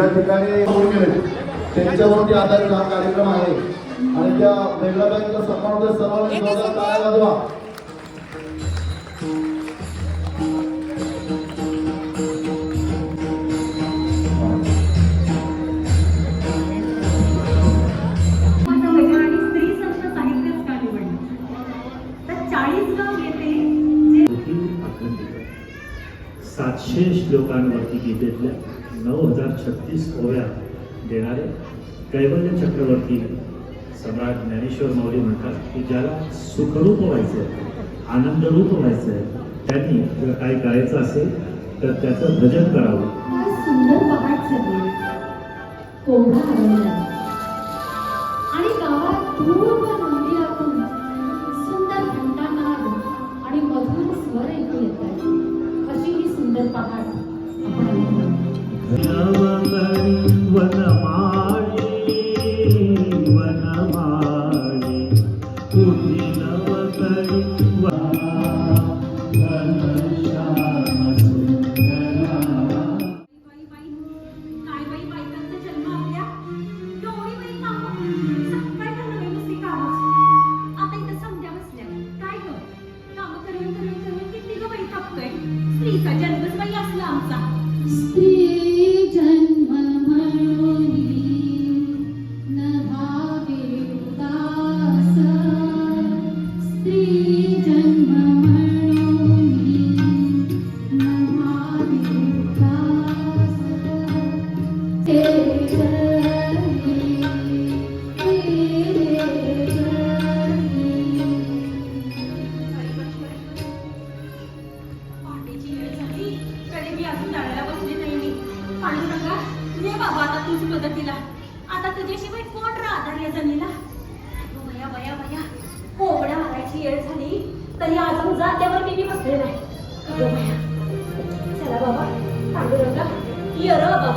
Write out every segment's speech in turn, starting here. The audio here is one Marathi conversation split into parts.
ज्या ठिकाणी त्यांच्यावरती आधारित हा कार्यक्रम आहे. आणि त्या महिला बँकेचा सन्मान सर्वांनी काय सातशे श्लोकांवरती गीतेतल्या नऊ हजार छत्तीस ओव्या देणारे कैवल्य चक्रवर्ती सम्राट ज्ञानेश्वर मौर्य म्हणतात की ज्याला सुखरूप व्हायचं आहे आनंदरूप व्हायचं आहे त्यांनी जर काय करायचं असेल तर त्याचं भजन करावं. सुंदर आणि गावात सुंदर घंटा आणि मधुर स्वर ऐकू अशी ही सुंदर पहाट ವನಮಾ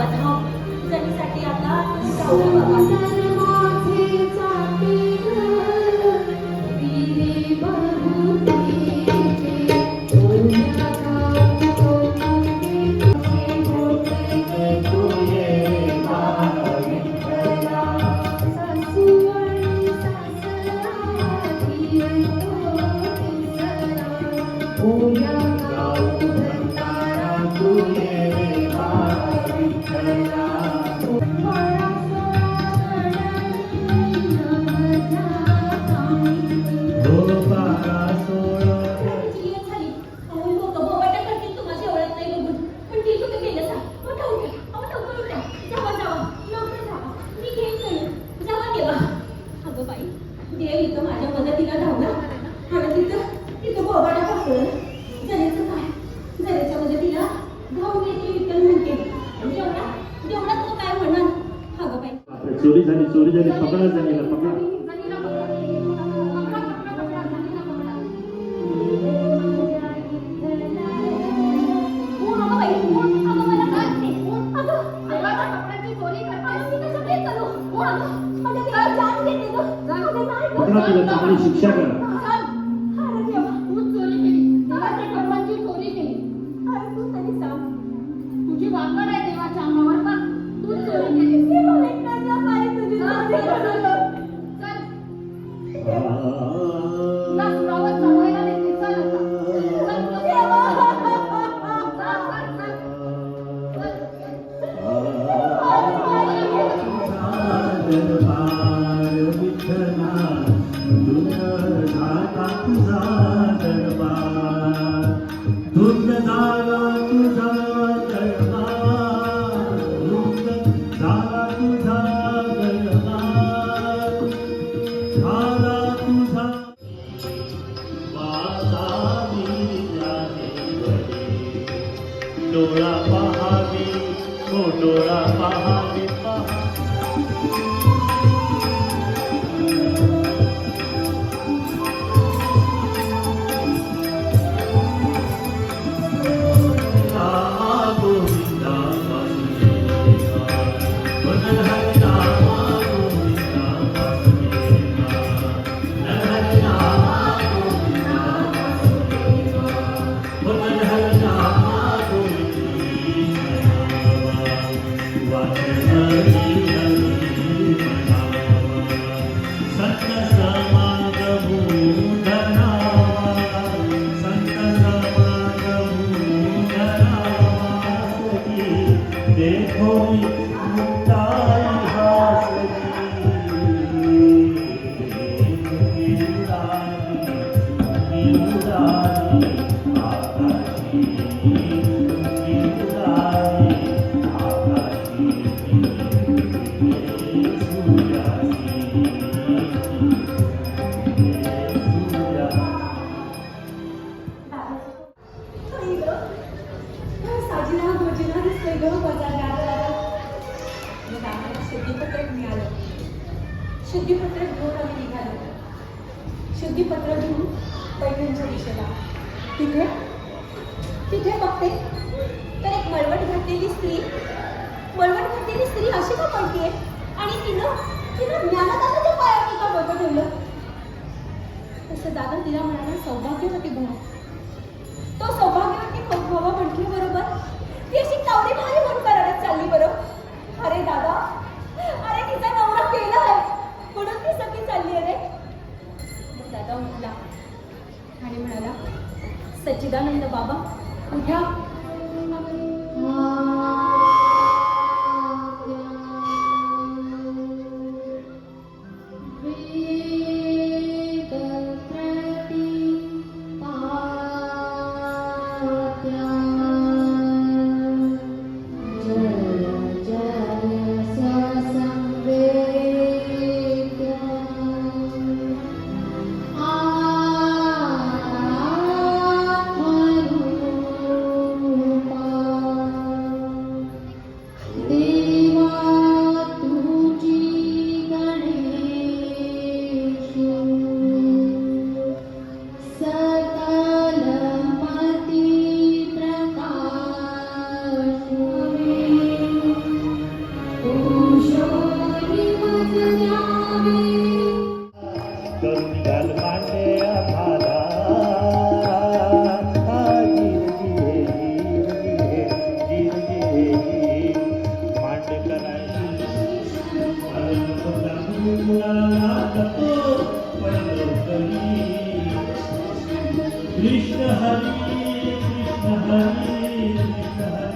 आहोत जणीसाठी आता 亡くなっているた。に祝者が Krishna Hari Krishna Hari Krishna Hari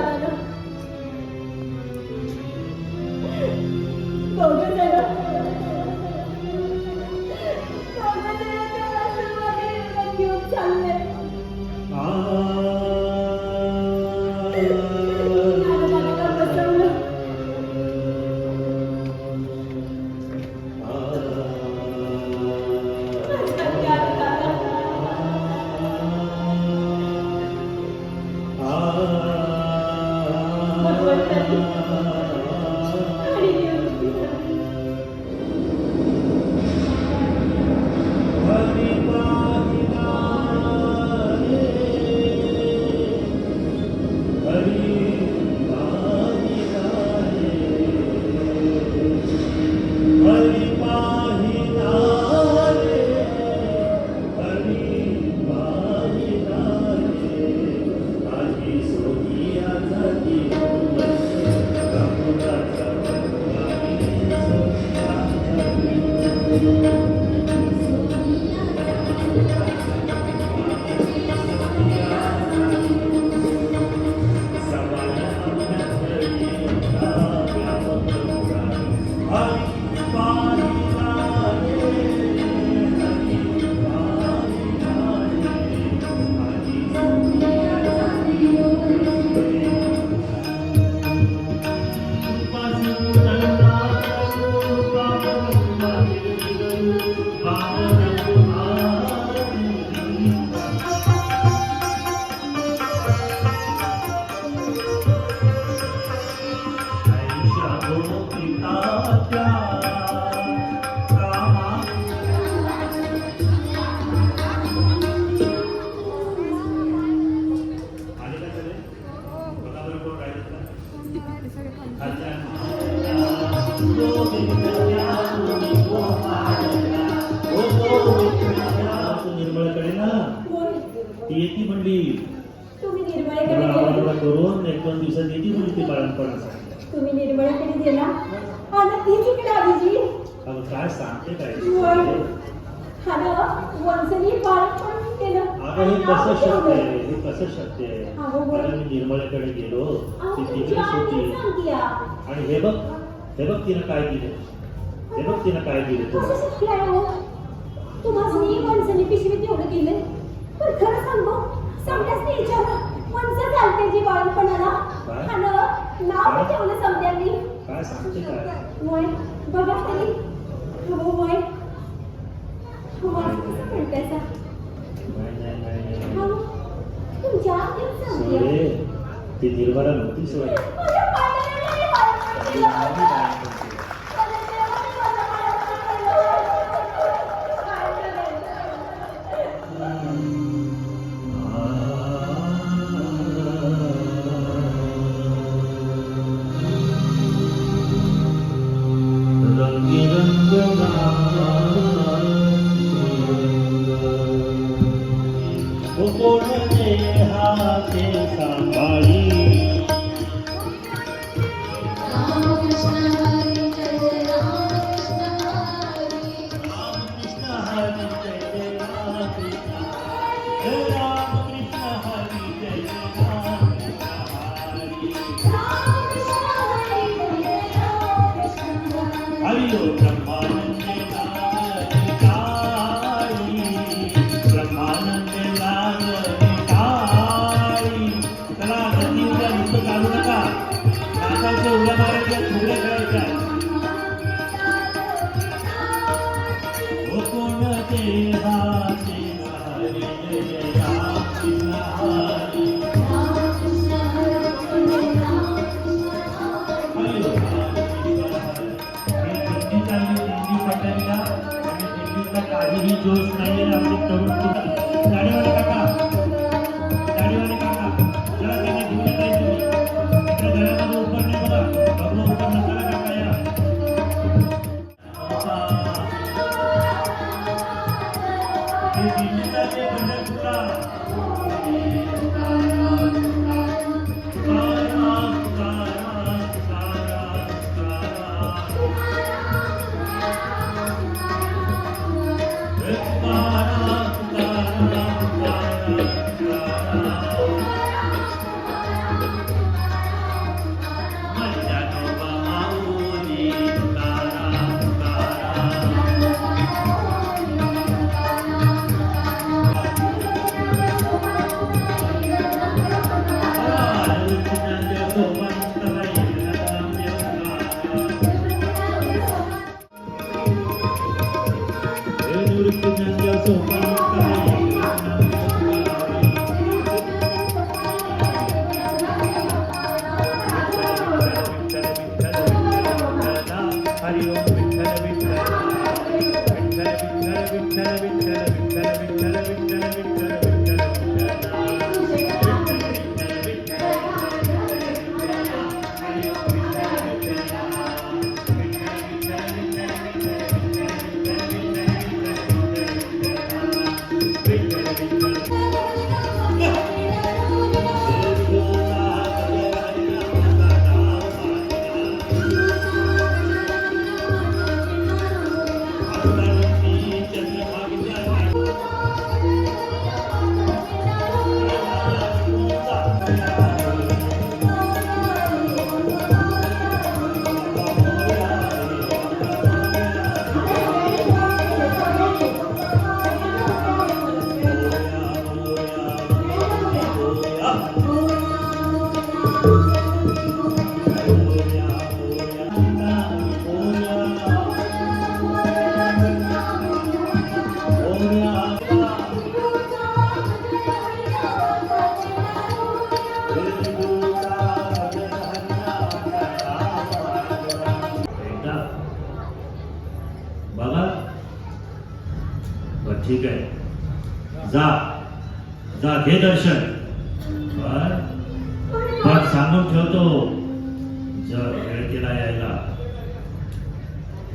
Hallelujah. आणि निवृत्ती दोन दिवसात येते म्हणली ती बाळणपणासाठी तुम्ही निर्मळेकडे गेला? आणि आली जी अगं काय सांगते काय बाळपण केलं. अगं हे कसं शक्य आहे? हे कसं शक्य आहे? अगं, बोल. आता मी निर्मळेकडे गेलो. ती तिकडेच होती. आणि हे बघ हे बघ तिनं काय दिलं हे बघ तिनं काय दिलं कसं शक्य आहे हो? माणसाने पिशवीत एवढं दिलंय पण खरं सांगू समजाच नाही विचारलं माणसं चालते जी बाळपणाला? हॅलो नाव? ठेवलं समजांनी काय सांगते काय? वय? बघा तरी. हो वय? तुम्हाला कसं म्हणताय सा? नाही नाही नाही नाही. हो, तुमच्या ती निर्मला नव्हती सोड. Brahma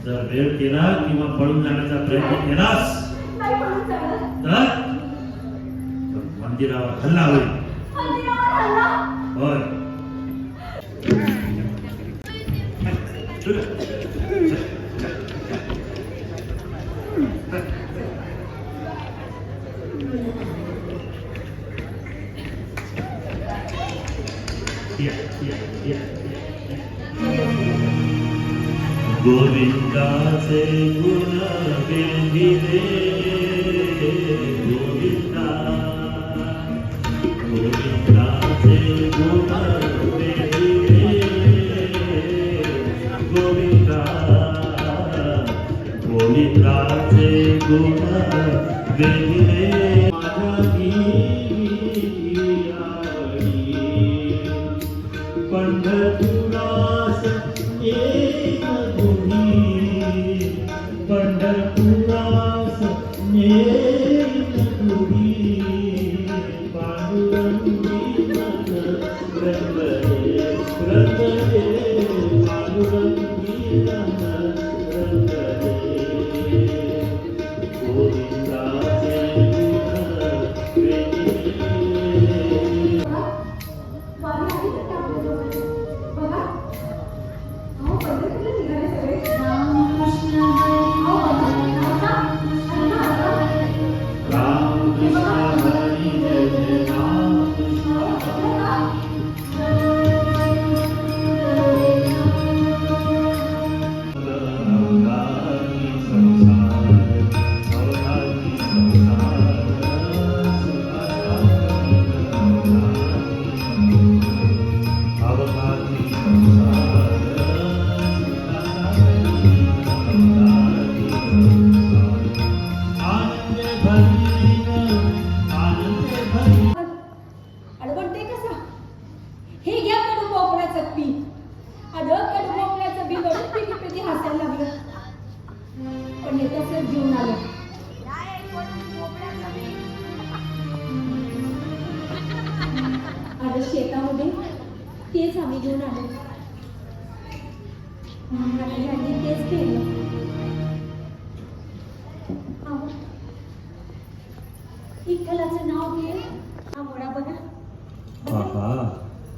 जर वेळ केला किंवा पळून जाण्याचा प्रयत्न केलास तर मंदिरावर हल्ला होईल. होय. সেই গুণের দিলে গোবিন্দা গোবিন্দা সেই গুণের দিলে গোবিন্দা গোবিন্দা সেই গুণের দিলে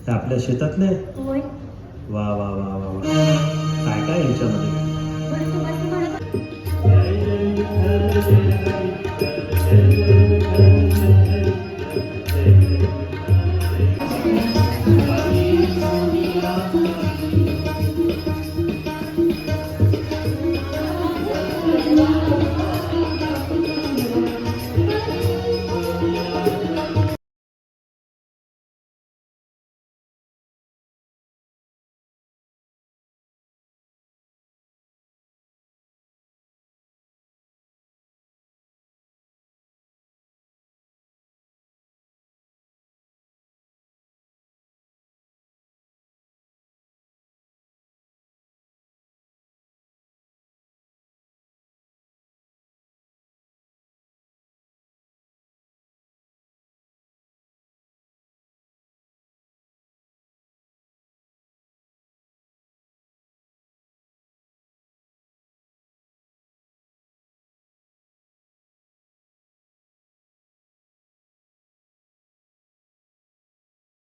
आपल्या शेतातले? वा वा वा वा वा. काय काय याच्यामध्ये?